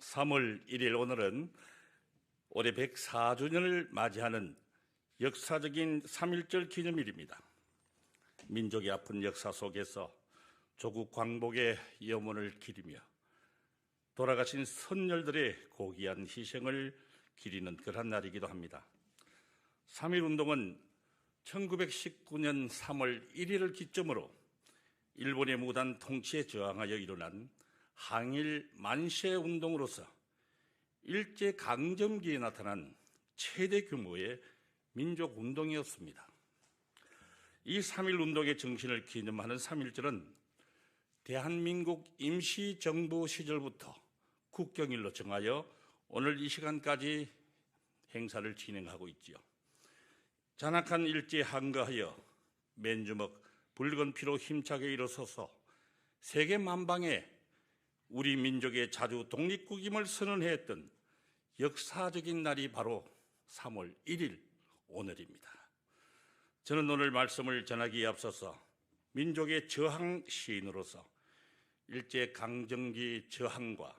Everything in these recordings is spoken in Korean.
3월 1일 오늘은 올해 104주년을 맞이하는 역사적인 3.1절 기념일입니다. 민족의 아픈 역사 속에서 조국 광복의 염원을 기리며 돌아가신 선열들의 고귀한 희생을 기리는 그런 날이기도 합니다. 3.1 운동은 1919년 3월 1일을 기점으로 일본의 무단 통치에 저항하여 일어난 항일 만세 운동으로서 일제 강점기에 나타난 최대 규모의 민족 운동이었습니다. 이 3.1 운동의 정신을 기념하는 3.1절은 대한민국 임시정부 시절부터 국경일로 정하여 오늘 이 시간까지 행사를 진행하고 있지요. 잔악한 일제에 한가하여 맨주먹 붉은 피로 힘차게 일어서서 세계 만방에 우리 민족의 자주 독립국임을 선언했던 역사적인 날이 바로 3월 1일 오늘입니다. 저는 오늘 말씀을 전하기에 앞서서 민족의 저항 시인으로서 일제 강점기 저항과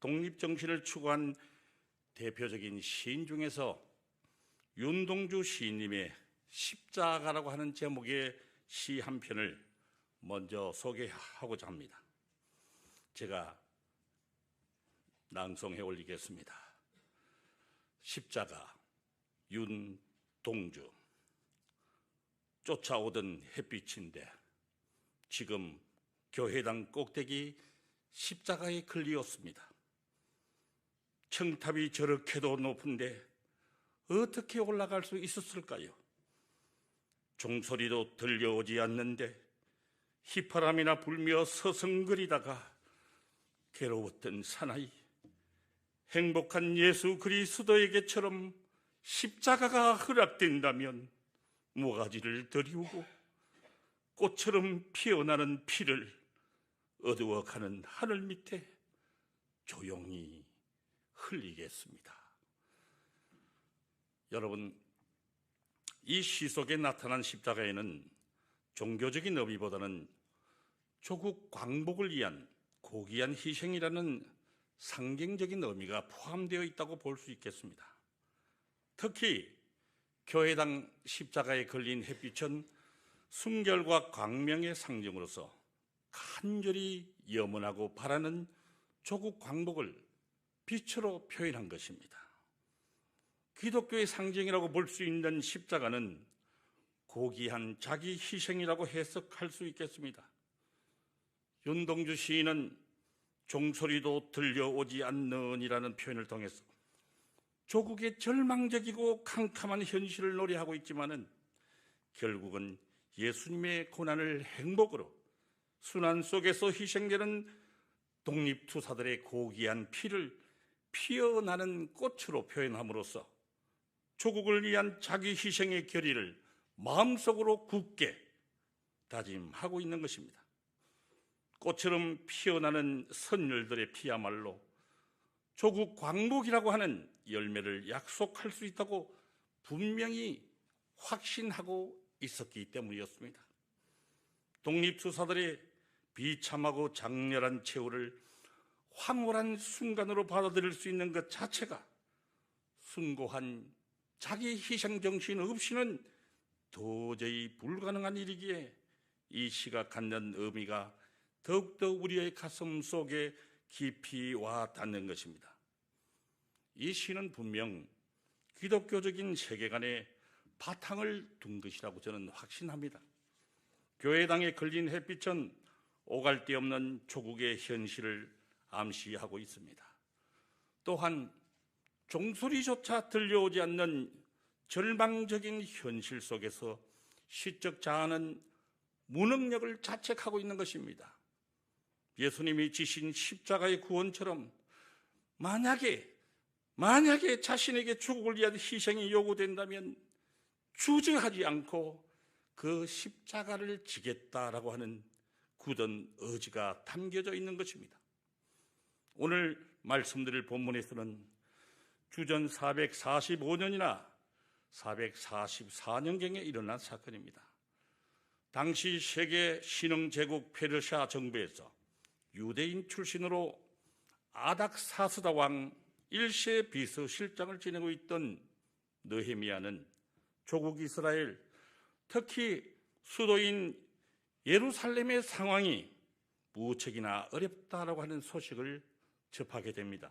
독립 정신을 추구한 대표적인 시인 중에서 윤동주 시인님의 십자가라고 하는 제목의 시 한 편을 먼저 소개하고자 합니다. 제가 낭송해 올리겠습니다. 십자가 윤동주 쫓아오던 햇빛인데 지금 교회당 꼭대기 십자가에 걸리었습니다. 청탑이 저렇게도 높은데 어떻게 올라갈 수 있었을까요? 종소리도 들려오지 않는데 휘파람이나 불며 서성거리다가 괴로웠던 사나이 행복한 예수 그리스도에게처럼 십자가가 허락된다면 모가지를 들이우고 꽃처럼 피어나는 피를 어두워가는 하늘 밑에 조용히 흘리겠습니다. 여러분, 이 시 속에 나타난 십자가에는 종교적인 의미보다는 조국 광복을 위한 고귀한 희생이라는 상징적인 의미가 포함되어 있다고 볼 수 있겠습니다. 특히 교회당 십자가에 걸린 햇빛은 순결과 광명의 상징으로서 간절히 염원하고 바라는 조국 광복을 빛으로 표현한 것입니다. 기독교의 상징이라고 볼 수 있는 십자가는 고귀한 자기 희생이라고 해석할 수 있겠습니다. 윤동주 시인은 종소리도 들려오지 않는이라는 표현을 통해서 조국의 절망적이고 캄캄한 현실을 노래하고 있지만은 결국은 예수님의 고난을 행복으로 순환 속에서 희생되는 독립투사들의 고귀한 피를 피어나는 꽃으로 표현함으로써 조국을 위한 자기 희생의 결의를 마음속으로 굳게 다짐하고 있는 것입니다. 꽃처럼 피어나는 선열들의 피야말로 조국 광복이라고 하는 열매를 약속할 수 있다고 분명히 확신하고 있었기 때문이었습니다. 독립투사들의 비참하고 장렬한 최후를 황홀한 순간으로 받아들일 수 있는 것 자체가 숭고한 자기 희생 정신 없이는 도저히 불가능한 일이기에 이 시가 갖는 의미가 더욱더 우리의 가슴 속에 깊이 와 닿는 것입니다. 이 시는 분명 기독교적인 세계관에 바탕을 둔 것이라고 저는 확신합니다. 교회당에 걸린 햇빛은 오갈 데 없는 조국의 현실을 암시하고 있습니다. 또한 종소리조차 들려오지 않는 절망적인 현실 속에서 시적 자아는 무능력을 자책하고 있는 것입니다. 예수님이 지신 십자가의 구원처럼 만약에 만약에 자신에게 죽을 위한 희생이 요구된다면 주저하지 않고 그 십자가를 지겠다라고 하는 굳은 의지가 담겨져 있는 것입니다. 오늘 말씀드릴 본문에서는 주전 445년이나 444년경에 일어난 사건입니다. 당시 세계 신흥 제국 페르시아 정부에서 유대인 출신으로 아닥사스다 왕 일세 비서실장을 지내고 있던 느헤미야는 조국 이스라엘 특히 수도인 예루살렘의 상황이 무책이나 어렵다라고 하는 소식을 접하게 됩니다.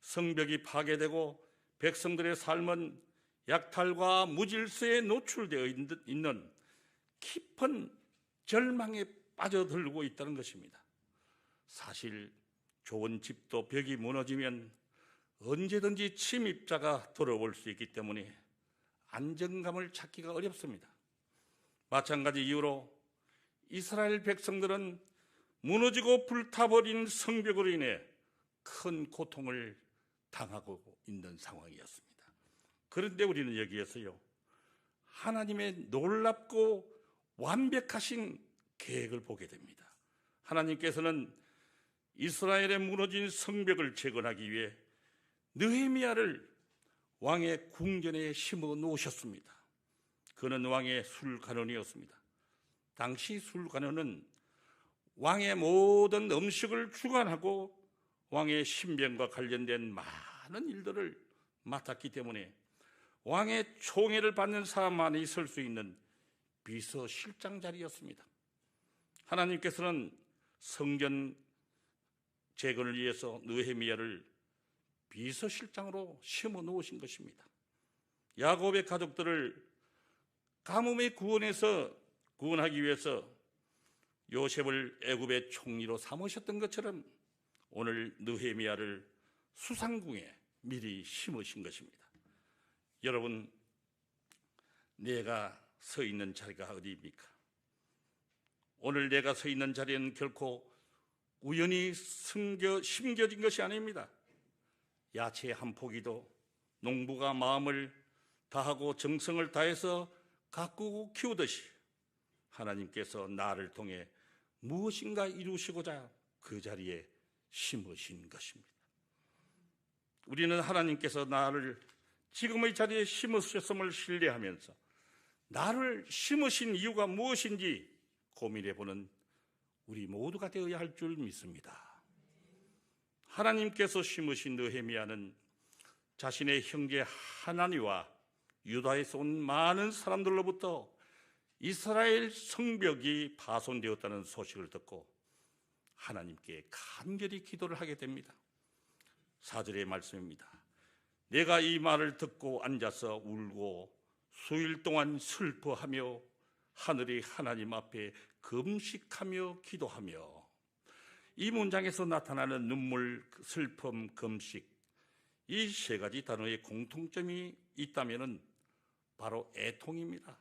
성벽이 파괴되고 백성들의 삶은 약탈과 무질서에 노출되어 있는 깊은 절망에 빠져들고 있다는 것입니다. 사실 좋은 집도 벽이 무너지면 언제든지 침입자가 들어올 수 있기 때문에 안정감을 찾기가 어렵습니다. 마찬가지 이유로 이스라엘 백성들은 무너지고 불타버린 성벽으로 인해 큰 고통을 당하고 있는 상황이었습니다. 그런데 우리는 여기에서요, 하나님의 놀랍고 완벽하신 계획을 보게 됩니다. 하나님께서는 이스라엘의 무너진 성벽을 재건하기 위해 느헤미야를 왕의 궁전에 심어 놓으셨습니다. 그는 왕의 술관원이었습니다. 당시 술관원은 왕의 모든 음식을 주관하고 왕의 신병과 관련된 많은 일들을 맡았기 때문에 왕의 총애를 받는 사람만이 있을 수 있는 비서실장 자리였습니다. 하나님께서는 성전 재건을 위해서 느헤미야를 비서실장으로 심어 놓으신 것입니다. 야곱의 가족들을 가뭄의 구원에서 구원하기 위해서 요셉을 애굽의 총리로 삼으셨던 것처럼 오늘 느헤미야를 수상궁에 미리 심으신 것입니다. 여러분, 내가 서 있는 자리가 어디입니까? 오늘 내가 서 있는 자리는 결코 우연히 숨겨, 심겨진 것이 아닙니다. 야채 한 포기도 농부가 마음을 다하고 정성을 다해서 가꾸고 키우듯이 하나님께서 나를 통해 무엇인가 이루시고자 그 자리에 심으신 것입니다. 우리는 하나님께서 나를 지금의 자리에 심으셨음을 신뢰하면서 나를 심으신 이유가 무엇인지 고민해 보는 우리 모두가 되어야 할 줄 믿습니다. 하나님께서 심으신 느헤미야는 자신의 형제 하나니와 유다에서 온 많은 사람들로부터 이스라엘 성벽이 파손되었다는 소식을 듣고 하나님께 간절히 기도를 하게 됩니다. 사절의 말씀입니다. 내가 이 말을 듣고 앉아서 울고 수일 동안 슬퍼하며 하늘의 하나님 앞에 금식하며 기도하며 이 문장에서 나타나는 눈물, 슬픔, 금식 이 세 가지 단어의 공통점이 있다면 바로 애통입니다.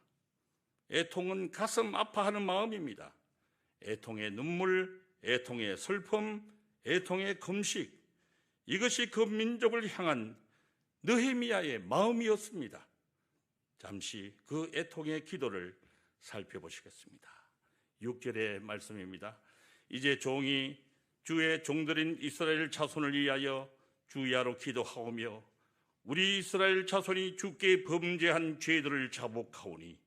애통은 가슴 아파하는 마음입니다. 애통의 눈물, 애통의 슬픔, 애통의 금식 이것이 그 민족을 향한 느헤미야의 마음이었습니다. 잠시 그 애통의 기도를 살펴보시겠습니다. 6절의 말씀입니다. 이제 종이 주의 종들인 이스라엘 자손을 위하여 주야로 기도하오며 우리 이스라엘 자손이 주께 범죄한 죄들을 자복하오니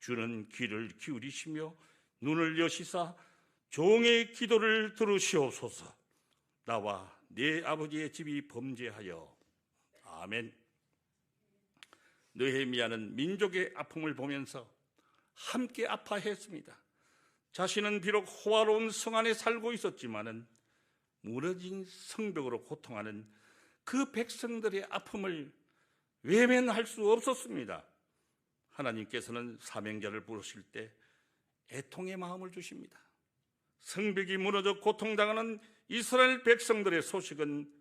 주는 귀를 기울이시며 눈을 여시사 종의 기도를 들으시옵소서 나와 내 아버지의 집이 범죄하여 아멘 느헤미야는 민족의 아픔을 보면서 함께 아파했습니다. 자신은 비록 호화로운 성 안에 살고 있었지만은 무너진 성벽으로 고통하는 그 백성들의 아픔을 외면할 수 없었습니다. 하나님께서는 사명자를 부르실 때 애통의 마음을 주십니다. 성벽이 무너져 고통당하는 이스라엘 백성들의 소식은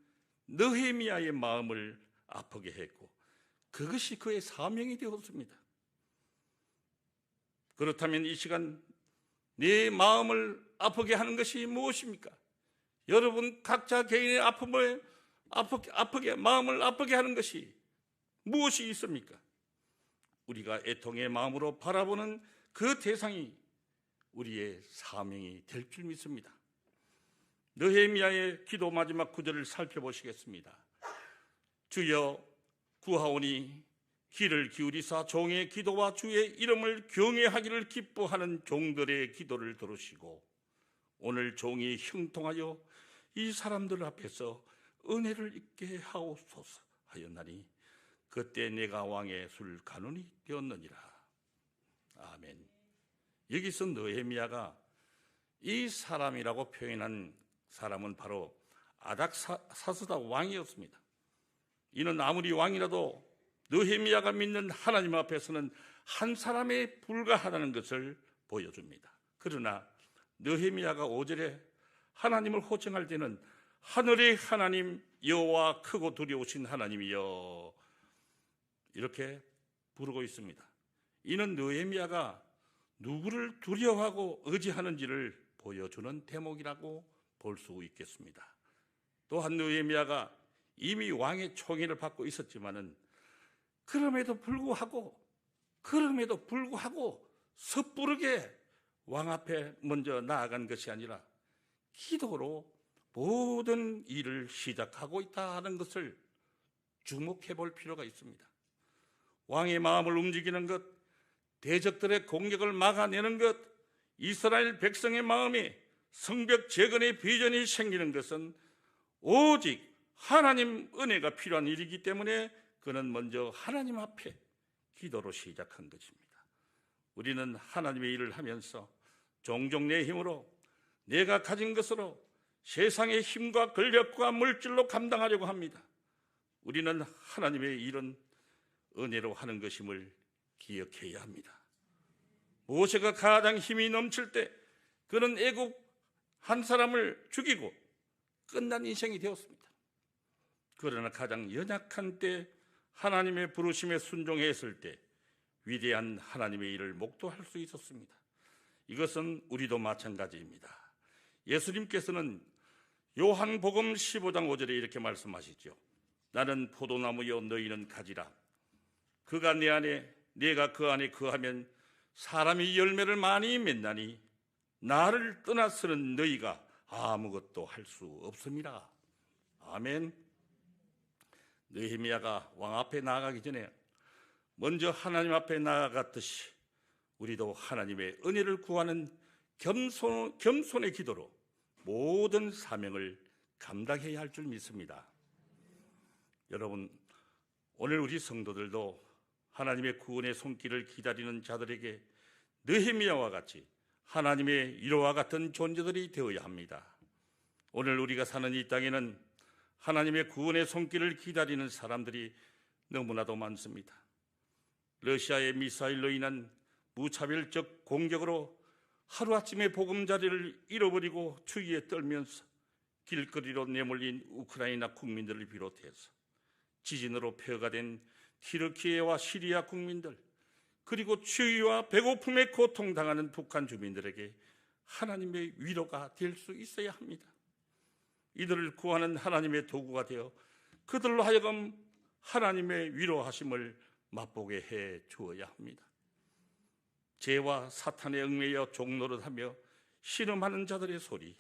느헤미야의 마음을 아프게 했고 그것이 그의 사명이 되었습니다. 그렇다면 이 시간 내 마음을 아프게 하는 것이 무엇입니까? 여러분 각자 개인의 아픔을 아프게, 아프게 마음을 아프게 하는 것이 무엇이 있습니까? 우리가 애통의 마음으로 바라보는 그 대상이 우리의 사명이 될 줄 믿습니다. 느헤미야의 기도 마지막 구절을 살펴보시겠습니다. 주여 구하오니 귀를 기울이사 종의 기도와 주의 이름을 경외하기를 기뻐하는 종들의 기도를 들으시고 오늘 종이 형통하여 이 사람들 앞에서 은혜를 입게 하옵소서 하였나니 그때 내가 왕의 술 간운이 되었느니라. 아멘. 여기서 느헤미야가 이 사람이라고 표현한 사람은 바로 아닥사스다 왕이었습니다. 이는 아무리 왕이라도 느헤미야가 믿는 하나님 앞에서는 한 사람에 불과하다는 것을 보여줍니다. 그러나 느헤미야가 5절에 하나님을 호칭할 때는 하늘의 하나님 여호와 크고 두려우신 하나님이여 이렇게 부르고 있습니다. 이는 느헤미야가 누구를 두려워하고 의지하는지를 보여주는 대목이라고 볼 수 있겠습니다. 또한 느헤미야가 이미 왕의 총애를 받고 있었지만은 그럼에도 불구하고 그럼에도 불구하고 섣부르게 왕 앞에 먼저 나아간 것이 아니라 기도로 모든 일을 시작하고 있다 하는 것을 주목해 볼 필요가 있습니다. 왕의 마음을 움직이는 것, 대적들의 공격을 막아내는 것, 이스라엘 백성의 마음에 성벽 재건의 비전이 생기는 것은 오직 하나님 은혜가 필요한 일이기 때문에 그는 먼저 하나님 앞에 기도로 시작한 것입니다. 우리는 하나님의 일을 하면서 종종 내 힘으로 내가 가진 것으로 세상의 힘과 권력과 물질로 감당하려고 합니다. 우리는 하나님의 일은 은혜로 하는 것임을 기억해야 합니다. 모세가 가장 힘이 넘칠 때 그는 애국 한 사람을 죽이고 끝난 인생이 되었습니다. 그러나 가장 연약한 때 하나님의 부르심에 순종했을 때 위대한 하나님의 일을 목도할 수 있었습니다. 이것은 우리도 마찬가지입니다. 예수님께서는 요한복음 15장 5절에 이렇게 말씀하시죠. 나는 포도나무여 너희는 가지라. 그가 내 안에 내가 그 안에 거하면 사람이 열매를 많이 맺나니 나를 떠나서는 너희가 아무것도 할 수 없습니다. 아멘. 느헤미야가 왕 앞에 나아가기 전에 먼저 하나님 앞에 나아갔듯이 우리도 하나님의 은혜를 구하는 겸손, 겸손의 기도로 모든 사명을 감당해야 할 줄 믿습니다. 여러분, 오늘 우리 성도들도 하나님의 구원의 손길을 기다리는 자들에게 느헤미야와 같이 하나님의 위로와 같은 존재들이 되어야 합니다. 오늘 우리가 사는 이 땅에는 하나님의 구원의 손길을 기다리는 사람들이 너무나도 많습니다. 러시아의 미사일로 인한 무차별적 공격으로 하루아침에 보금자리를 잃어버리고 추위에 떨면서 길거리로 내몰린 우크라이나 국민들을 비롯해서 지진으로 폐허가 된 티르키예와 시리아 국민들 그리고 추위와 배고픔에 고통당하는 북한 주민들에게 하나님의 위로가 될 수 있어야 합니다. 이들을 구하는 하나님의 도구가 되어 그들로 하여금 하나님의 위로하심을 맛보게 해 주어야 합니다. 죄와 사탄에 얽매여 종노릇하며 신음하는 자들의 소리,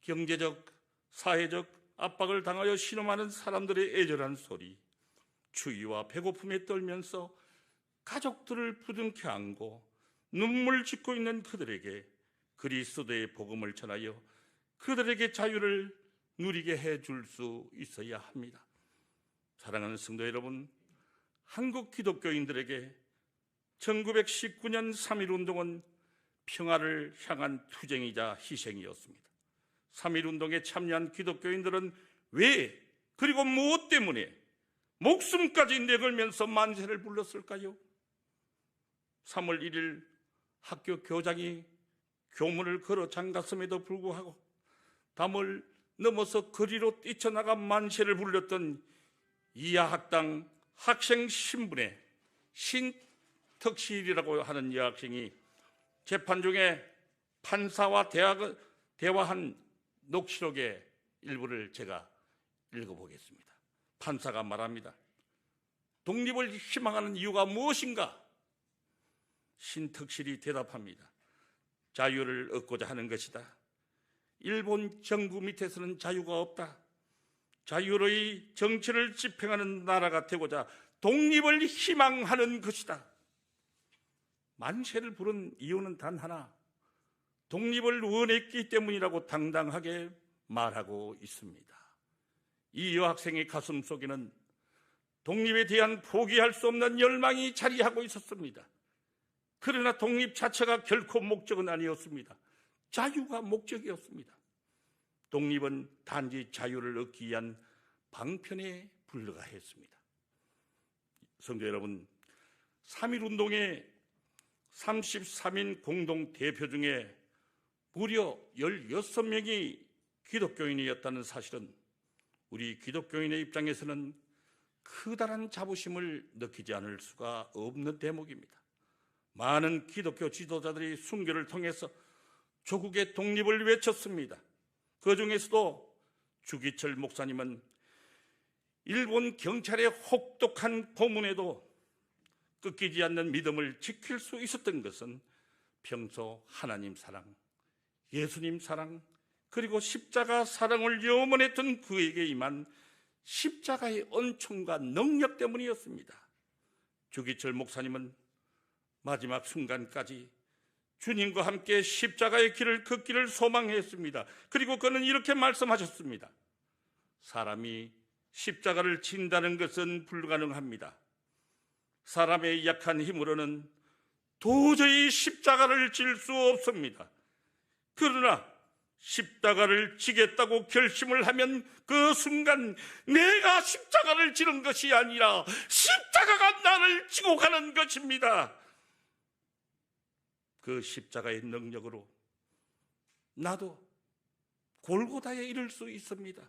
경제적, 사회적 압박을 당하여 신음하는 사람들의 애절한 소리, 추위와 배고픔에 떨면서 가족들을 부둥켜 안고 눈물 짓고 있는 그들에게 그리스도의 복음을 전하여 그들에게 자유를 누리게 해 줄 수 있어야 합니다. 사랑하는 성도 여러분, 한국 기독교인들에게 1919년 3.1 운동은 평화를 향한 투쟁이자 희생이었습니다. 3.1 운동에 참여한 기독교인들은 왜 그리고 무엇 때문에 목숨까지 내걸면서 만세를 불렀을까요? 3월 1일 학교 교장이 교문을 걸어 잠갔음에도 불구하고 담을 넘어서 거리로 뛰쳐나가 만세를 불렀던 이하학당 학생 신분의 신특실이라고 하는 여학생이 재판 중에 판사와 대화, 대화한 녹취록의 일부를 제가 읽어보겠습니다. 판사가 말합니다. 독립을 희망하는 이유가 무엇인가? 신특실이 대답합니다. 자유를 얻고자 하는 것이다. 일본 정부 밑에서는 자유가 없다. 자유로이 정치를 집행하는 나라가 되고자 독립을 희망하는 것이다. 만세를 부른 이유는 단 하나. 독립을 원했기 때문이라고 당당하게 말하고 있습니다. 이 여학생의 가슴 속에는 독립에 대한 포기할 수 없는 열망이 자리하고 있었습니다. 그러나 독립 자체가 결코 목적은 아니었습니다. 자유가 목적이었습니다. 독립은 단지 자유를 얻기 위한 방편에 불과했습니다. 성도 여러분, 3.1 운동의 33인 공동 대표 중에 무려 16명이 기독교인이었다는 사실은 우리 기독교인의 입장에서는 크다란 자부심을 느끼지 않을 수가 없는 대목입니다. 많은 기독교 지도자들이 순교를 통해서 조국의 독립을 외쳤습니다. 그 중에서도 주기철 목사님은 일본 경찰의 혹독한 고문에도 끊기지 않는 믿음을 지킬 수 있었던 것은 평소 하나님 사랑, 예수님 사랑, 그리고 십자가 사랑을 염원했던 그에게 임한 십자가의恩총과 능력 때문이었습니다. 주기철 목사님은 마지막 순간까지 주님과 함께 십자가의 길을 걷기를 소망했습니다. 그리고 그는 이렇게 말씀하셨습니다. 사람이 십자가를 진다는 것은 불가능합니다. 사람의 약한 힘으로는 도저히 십자가를 질 수 없습니다. 그러나 십자가를 지겠다고 결심을 하면 그 순간 내가 십자가를 지는 것이 아니라 십자가가 나를 지고 가는 것입니다. 그 십자가의 능력으로 나도 골고다에 이를 수 있습니다.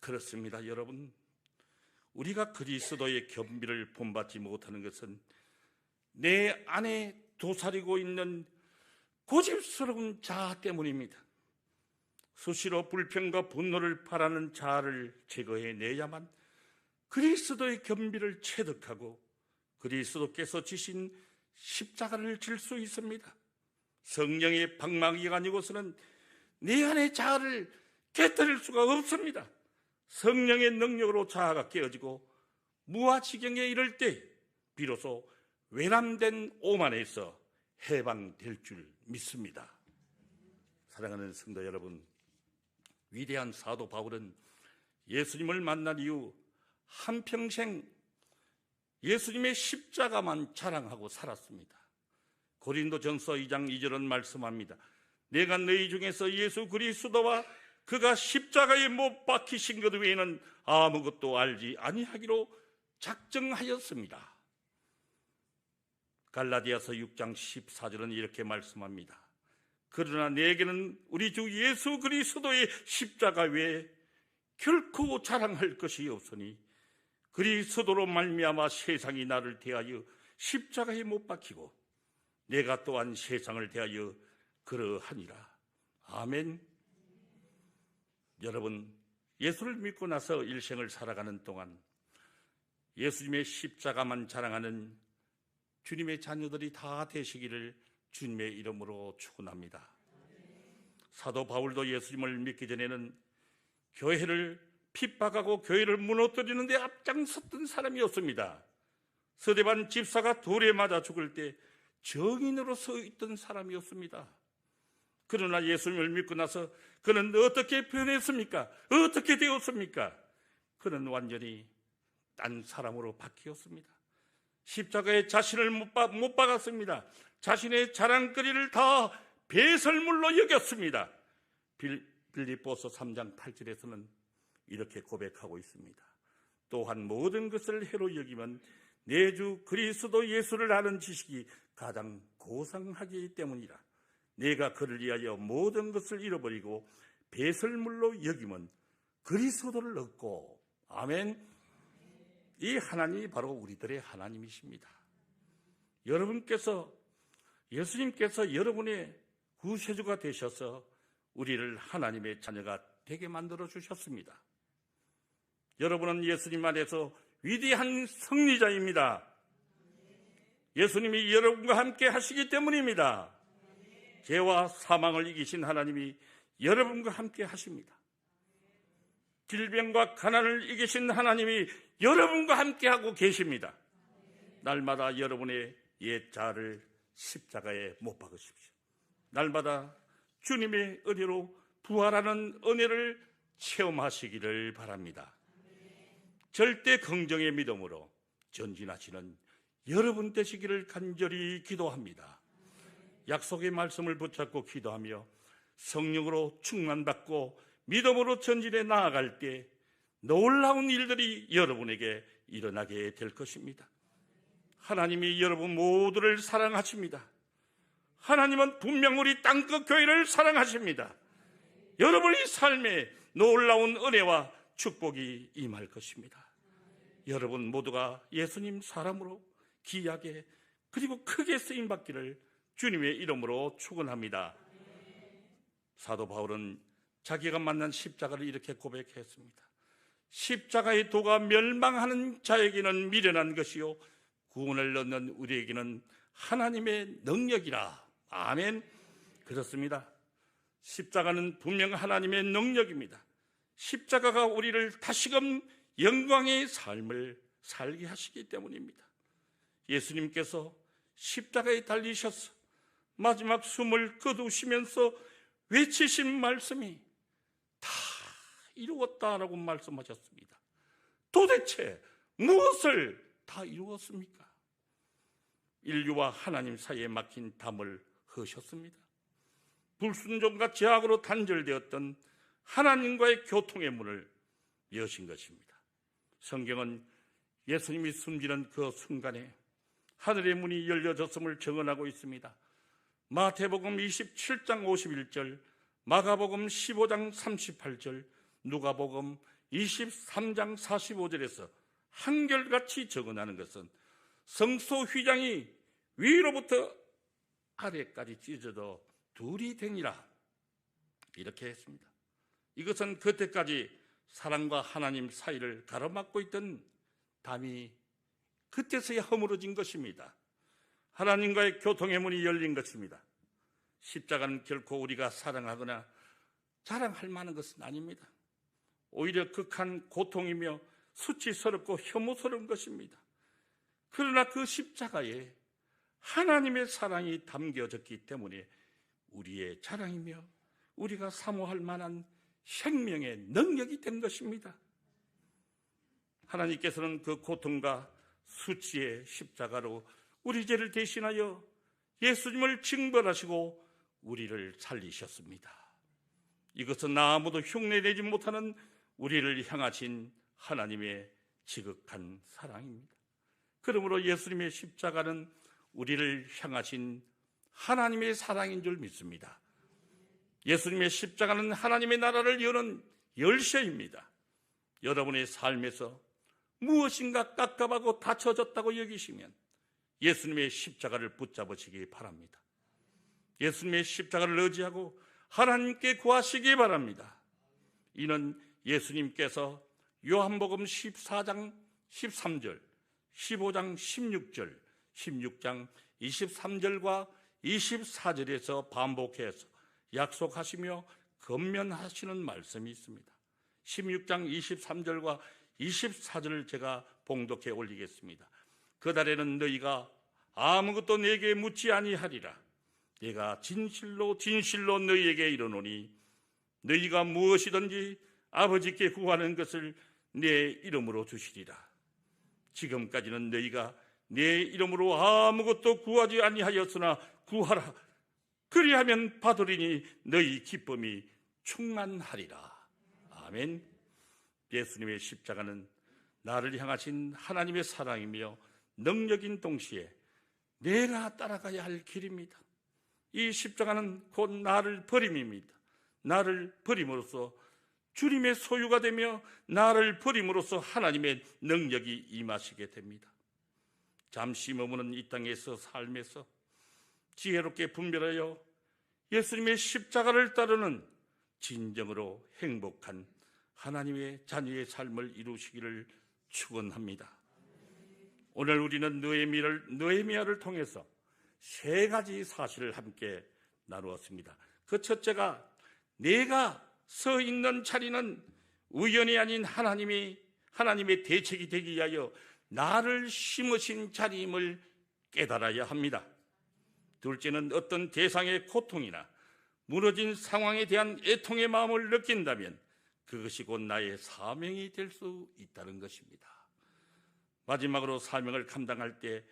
그렇습니다, 여러분. 우리가 그리스도의 겸비를 본받지 못하는 것은 내 안에 도사리고 있는 고집스러운 자아 때문입니다. 수시로 불평과 분노를 바라는 자아를 제거해 내야만 그리스도의 겸비를 체득하고 그리스도께서 지신 십자가를 질 수 있습니다. 성령의 방망이가 아니고서는 내 안의 자아를 깨뜨릴 수가 없습니다. 성령의 능력으로 자아가 깨어지고 무아지경에 이를 때 비로소 외람된 오만에서 해방될 줄 믿습니다. 사랑하는 성도 여러분, 위대한 사도 바울은 예수님을 만난 이후 한평생 예수님의 십자가만 자랑하고 살았습니다. 고린도 전서 2장 2절은 말씀합니다. 내가 너희 중에서 예수 그리스도와 그가 십자가에 못 박히신 것 외에는 아무것도 알지 아니하기로 작정하였습니다. 갈라디아서 6장 14절은 이렇게 말씀합니다. 그러나 내게는 우리 주 예수 그리스도의 십자가 외에 결코 자랑할 것이 없으니 그리스도로 말미암아 세상이 나를 대하여 십자가에 못 박히고 내가 또한 세상을 대하여 그러하니라. 아멘. 여러분, 예수를 믿고 나서 일생을 살아가는 동안 예수님의 십자가만 자랑하는 주님의 자녀들이 다 되시기를 주님의 이름으로 축원합니다. 사도 바울도 예수님을 믿기 전에는 교회를 핍박하고 교회를 무너뜨리는데 앞장섰던 사람이었습니다. 서대반 집사가 돌에 맞아 죽을 때 정인으로 서 있던 사람이었습니다. 그러나 예수님을 믿고 나서 그는 어떻게 변했습니까? 어떻게 되었습니까? 그는 완전히 딴 사람으로 바뀌었습니다. 십자가에 자신을 못, 박, 못 박았습니다. 자신의 자랑거리를 다 배설물로 여겼습니다. 빌, 빌리포스 3장 8절에서는 이렇게 고백하고 있습니다. 또한 모든 것을 해로 여기면 내 주 그리스도 예수를 아는 지식이 가장 고상하기 때문이라. 내가 그를 위하여 모든 것을 잃어버리고 배설물로 여기면 그리스도를 얻고 아멘. 이 하나님이 바로 우리들의 하나님이십니다. 여러분께서 예수님께서 여러분의 구세주가 되셔서 우리를 하나님의 자녀가 되게 만들어 주셨습니다. 여러분은 예수님 안에서 위대한 승리자입니다. 예수님이 여러분과 함께 하시기 때문입니다. 죄와 사망을 이기신 하나님이 여러분과 함께 하십니다. 질병과 가난을 이기신 하나님이 여러분과 함께 하고 계십니다. 날마다 여러분의 옛 자를 십자가에 못 박으십시오. 날마다 주님의 은혜로 부활하는 은혜를 체험하시기를 바랍니다. 절대 긍정의 믿음으로 전진하시는 여러분 되시기를 간절히 기도합니다. 약속의 말씀을 붙잡고 기도하며 성령으로 충만받고 믿음으로 전진해 나아갈 때 놀라운 일들이 여러분에게 일어나게 될 것입니다. 하나님이 여러분 모두를 사랑하십니다. 하나님은 분명 우리 땅끝 교회를 사랑하십니다. 여러분의 삶에 놀라운 은혜와 축복이 임할 것입니다. 여러분 모두가 예수님 사람으로 귀하게 그리고 크게 쓰임 받기를 주님의 이름으로 축원합니다. 사도 바울은 자기가 만난 십자가를 이렇게 고백했습니다. 십자가의 도가 멸망하는 자에게는 미련한 것이요 구원을 얻는 우리에게는 하나님의 능력이라. 아멘. 그렇습니다. 십자가는 분명 하나님의 능력입니다. 십자가가 우리를 다시금 영광의 삶을 살게 하시기 때문입니다. 예수님께서 십자가에 달리셔서 마지막 숨을 거두시면서 외치신 말씀이 다 이루었다라고 말씀하셨습니다. 도대체 무엇을 다 이루었습니까? 인류와 하나님 사이에 막힌 담을 허셨습니다. 불순종과 제약으로 단절되었던 하나님과의 교통의 문을 여신 것입니다. 성경은 예수님이 숨지는 그 순간에 하늘의 문이 열려졌음을 증언하고 있습니다. 마태복음 27장 51절, 마가복음 15장 38절, 누가복음 23장 45절에서 한결같이 적어나는 것은 성소 휘장이 위로부터 아래까지 찢어져 둘이 되니라 이렇게 했습니다. 이것은 그때까지 사랑과 하나님 사이를 가로막고 있던 담이 그때서야 허물어진 것입니다. 하나님과의 교통의 문이 열린 것입니다. 십자가는 결코 우리가 사랑하거나 자랑할 만한 것은 아닙니다. 오히려 극한 고통이며 수치스럽고 혐오스러운 것입니다. 그러나 그 십자가에 하나님의 사랑이 담겨졌기 때문에 우리의 자랑이며 우리가 사모할 만한 생명의 능력이 된 것입니다. 하나님께서는 그 고통과 수치의 십자가로 우리 죄를 대신하여 예수님을 징벌하시고 우리를 살리셨습니다. 이것은 아무도 흉내내지 못하는 우리를 향하신 하나님의 지극한 사랑입니다. 그러므로 예수님의 십자가는 우리를 향하신 하나님의 사랑인 줄 믿습니다. 예수님의 십자가는 하나님의 나라를 여는 열쇠입니다. 여러분의 삶에서 무엇인가 깝깝하고 다쳐졌다고 여기시면 예수님의 십자가를 붙잡으시기 바랍니다. 예수님의 십자가를 의지하고 하나님께 구하시기 바랍니다. 이는 예수님께서 요한복음 14장 13절, 15장 16절, 16장 23절과 24절에서 반복해서 약속하시며 건면하시는 말씀이 있습니다. 16장 23절과 24절을 제가 봉독해 올리겠습니다. 그 달에는 너희가 아무것도 내게 묻지 아니하리라. 내가 진실로 진실로 너희에게 이르노니 너희가 무엇이든지 아버지께 구하는 것을 내 이름으로 주시리라. 지금까지는 너희가 내 이름으로 아무것도 구하지 아니하였으나 구하라. 그리하면 받으리니 너희 기쁨이 충만하리라. 아멘. 예수님의 십자가는 나를 향하신 하나님의 사랑이며 능력인 동시에 내가 따라가야 할 길입니다. 이 십자가는 곧 나를 버림입니다. 나를 버림으로써 주님의 소유가 되며 나를 버림으로써 하나님의 능력이 임하시게 됩니다. 잠시 머무는 이 땅에서 삶에서 지혜롭게 분별하여 예수님의 십자가를 따르는 진정으로 행복한 하나님의 자녀의 삶을 이루시기를 축원합니다. 오늘 우리는 느헤미야를, 느헤미야를 통해서 세 가지 사실을 함께 나누었습니다. 그 첫째가 내가 서 있는 자리는 우연이 아닌 하나님이 하나님의 대책이 되기 위하여 나를 심으신 자리임을 깨달아야 합니다. 둘째는 어떤 대상의 고통이나 무너진 상황에 대한 애통의 마음을 느낀다면 그것이 곧 나의 사명이 될 수 있다는 것입니다. 마지막으로 사명을 감당할 때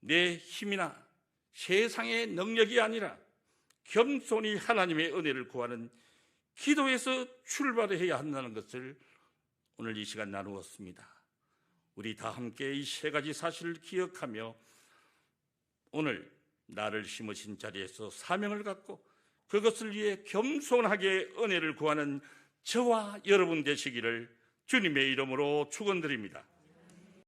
내 힘이나 세상의 능력이 아니라 겸손히 하나님의 은혜를 구하는 기도에서 출발해야 한다는 것을 오늘 이 시간 나누었습니다. 우리 다 함께 이 세 가지 사실을 기억하며 오늘 나를 심으신 자리에서 사명을 갖고 그것을 위해 겸손하게 은혜를 구하는 저와 여러분 되시기를 주님의 이름으로 축원드립니다.